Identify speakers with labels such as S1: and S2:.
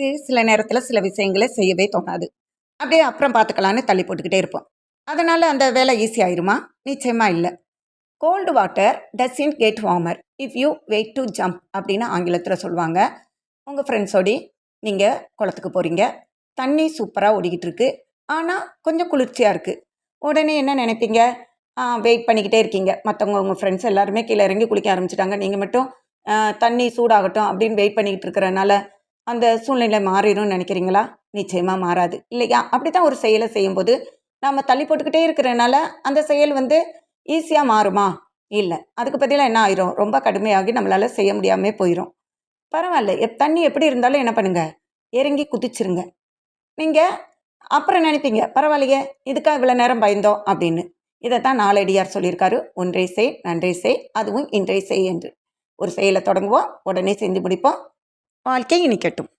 S1: நமக்கு சில நேரத்தில் சில விஷயங்களை செய்யவே தோணாது. அப்படியே அப்புறம் பார்த்துக்கலான்னு தள்ளி போட்டுக்கிட்டே இருப்போம். அதனால் அந்த வேலை ஈஸி ஆயிருமா? நிச்சயமாக இல்லை. Cold water doesn't get warmer if you wait to jump அப்படின்னு ஆங்கிலத்தில் சொல்லுவாங்க. உங்கள் ஃப்ரெண்ட்ஸோடி நீங்கள் குளத்துக்கு போகிறீங்க தண்ணி சூப்பராக ஓடிக்கிட்டு இருக்கு. ஆனால் கொஞ்சம் குளிர்ச்சியாக இருக்குது உடனே என்ன நினைப்பீங்க? வெயிட் பண்ணிக்கிட்டே இருக்கீங்க. மற்றவங்க உங்கள் ஃப்ரெண்ட்ஸ் எல்லாருமே கீழே இறங்கி குளிக்க ஆரம்பிச்சிட்டாங்க. நீங்கள் மட்டும் தண்ணி சூடாகட்டும் அப்படின்னு வெயிட் பண்ணிக்கிட்டு இருக்கிறனால அந்த சூழ்நிலை மாறிடும்னு நினைக்கிறீங்களா? நிச்சயமாக மாறாது. இல்லையா? அப்படி தான் ஒரு செயலை செய்யும்போது நாம் தள்ளி போட்டுக்கிட்டே இருக்கிறனால அந்த செயல் வந்து ஈஸியாக மாறுமா? இல்லை. அதுக்கு பதிலாக என்ன ஆயிரும்? ரொம்ப கடுமையாகி நம்மளால் செய்ய முடியாமல் போயிடும் பரவாயில்ல. எப் தண்ணி எப்படி இருந்தாலும் என்ன பண்ணுங்க? இறங்கி குதிச்சிருங்க. நீங்கள் அப்புறம் நினைப்பீங்க? பரவாயில்லையே. இதுக்காக இவ்வளோ நேரம் பயந்தோம் அப்படின்னு. இதைத்தான் நாளடியார் சொல்லியிருக்காரு. ஒன்றே செய் நன்றே செய். அதுவும் இன்றே செய் என்று. ஒரு செயலை தொடங்குவோம். உடனே செஞ்சு முடிப்போம். வாழ்க்கை இனிக்கட்டும்.